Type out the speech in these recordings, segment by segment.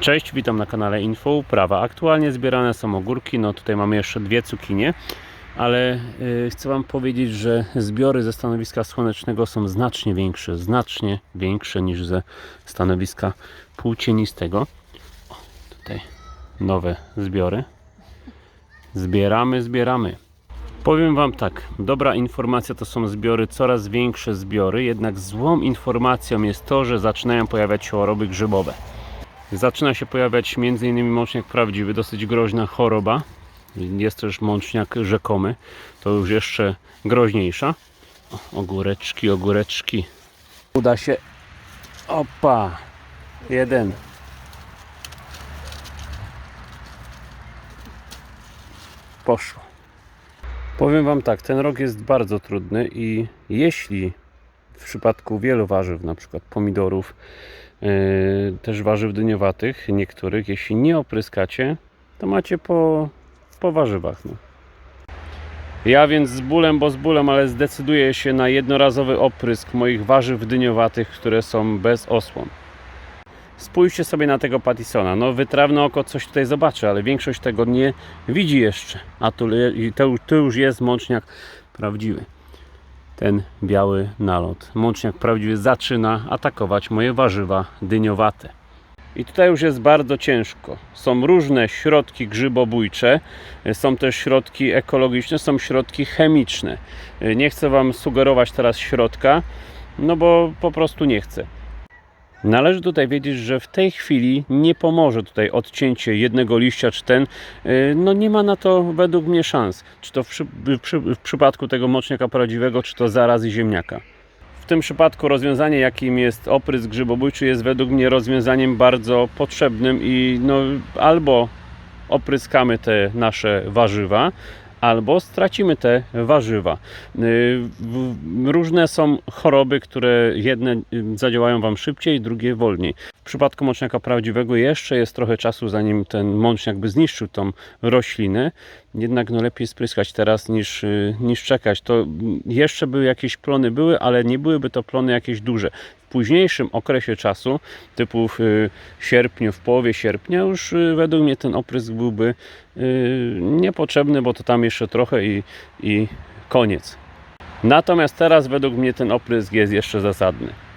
Cześć, witam na kanale Info Uprawa. Aktualnie zbierane są ogórki, no tutaj mamy jeszcze dwie cukinie, ale y, chcę Wam powiedzieć, że zbiory ze stanowiska słonecznego są znacznie większe, znacznie większe niż ze stanowiska płócienistego. O, tutaj nowe zbiory. Zbieramy, zbieramy. Powiem Wam tak, dobra informacja to są zbiory, coraz większe zbiory, jednak złą informacją jest to, że zaczynają pojawiać się choroby grzybowe. Zaczyna się pojawiać m.in. mączniak prawdziwy, dosyć groźna choroba. Jest też mączniak rzekomy, to już jeszcze groźniejsza. O, ogóreczki, ogóreczki. Uda się. Opa! Jeden. Poszło. Powiem Wam tak, ten rok jest bardzo trudny i jeśli w przypadku wielu warzyw, na przykład pomidorów, yy, też warzyw dyniowatych, niektórych, jeśli nie opryskacie, to macie po, po warzywach. No. Ja więc z bólem, bo z bólem, ale zdecyduję się na jednorazowy oprysk moich warzyw dyniowatych, które są bez osłon. Spójrzcie sobie na tego Pattisona. No, wytrawne oko coś tutaj zobaczy, ale większość tego nie widzi jeszcze. A tu już jest mączniak prawdziwy. Ten biały nalot. Mączniak prawdziwy zaczyna atakować moje warzywa dyniowate. I tutaj już jest bardzo ciężko. Są różne środki grzybobójcze, są też środki ekologiczne, są środki chemiczne. Nie chcę Wam sugerować teraz środka, no bo po prostu nie chcę. Należy tutaj wiedzieć, że w tej chwili nie pomoże tutaj odcięcie jednego liścia czy ten. yy, No nie ma na to według mnie szans. Czy to w, przy, przy, w przypadku tego moczniaka prawdziwego, czy to zarazy ziemniaka. W tym przypadku rozwiązanie, jakim jest oprysk grzybobójczy, jest według mnie rozwiązaniem bardzo potrzebnym i no, albo opryskamy te nasze warzywa, albo stracimy te warzywa. W- Różne są choroby, które jedne y, zadziałają Wam szybciej, drugie wolniej. W przypadku mączniaka prawdziwego jeszcze jest trochę czasu, zanim ten mączniak by zniszczył tą roślinę. Jednak no lepiej spryskać teraz niż, y, niż czekać. To jeszcze by jakieś plony były, ale nie byłyby to plony jakieś duże. W późniejszym okresie czasu, typu w y, sierpniu, w połowie sierpnia, już y, według mnie ten oprysk byłby niepotrzebny, bo to tam jeszcze trochę i, i koniec. Natomiast teraz według mnie ten oprysk jest jeszcze zasadny.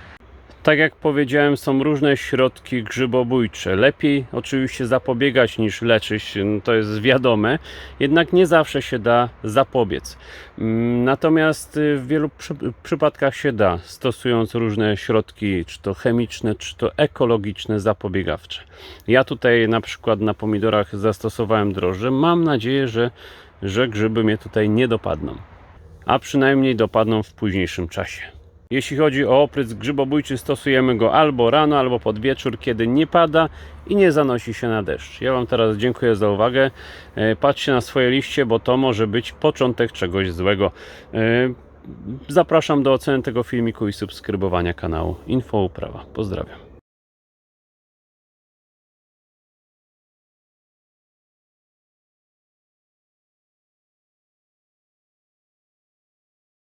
Tak jak powiedziałem, są różne środki grzybobójcze. Lepiej oczywiście zapobiegać niż leczyć, no to jest wiadome, jednak nie zawsze się da zapobiec. Mm, Natomiast y, w wielu przy, przypadkach się da, stosując różne środki, czy to chemiczne, czy to ekologiczne, zapobiegawcze. Ja tutaj na przykład na pomidorach zastosowałem drożdże. Mam nadzieję, że, że grzyby mnie tutaj nie dopadną, a przynajmniej dopadną w późniejszym czasie. Jeśli chodzi o oprysk grzybobójczy, stosujemy go albo rano, albo pod wieczór, kiedy nie pada i nie zanosi się na deszcz. Ja Wam teraz dziękuję za uwagę. E, Patrzcie na swoje liście, bo to może być początek czegoś złego. E, Zapraszam do oceny tego filmiku i subskrybowania kanału Info Uprawa. Pozdrawiam.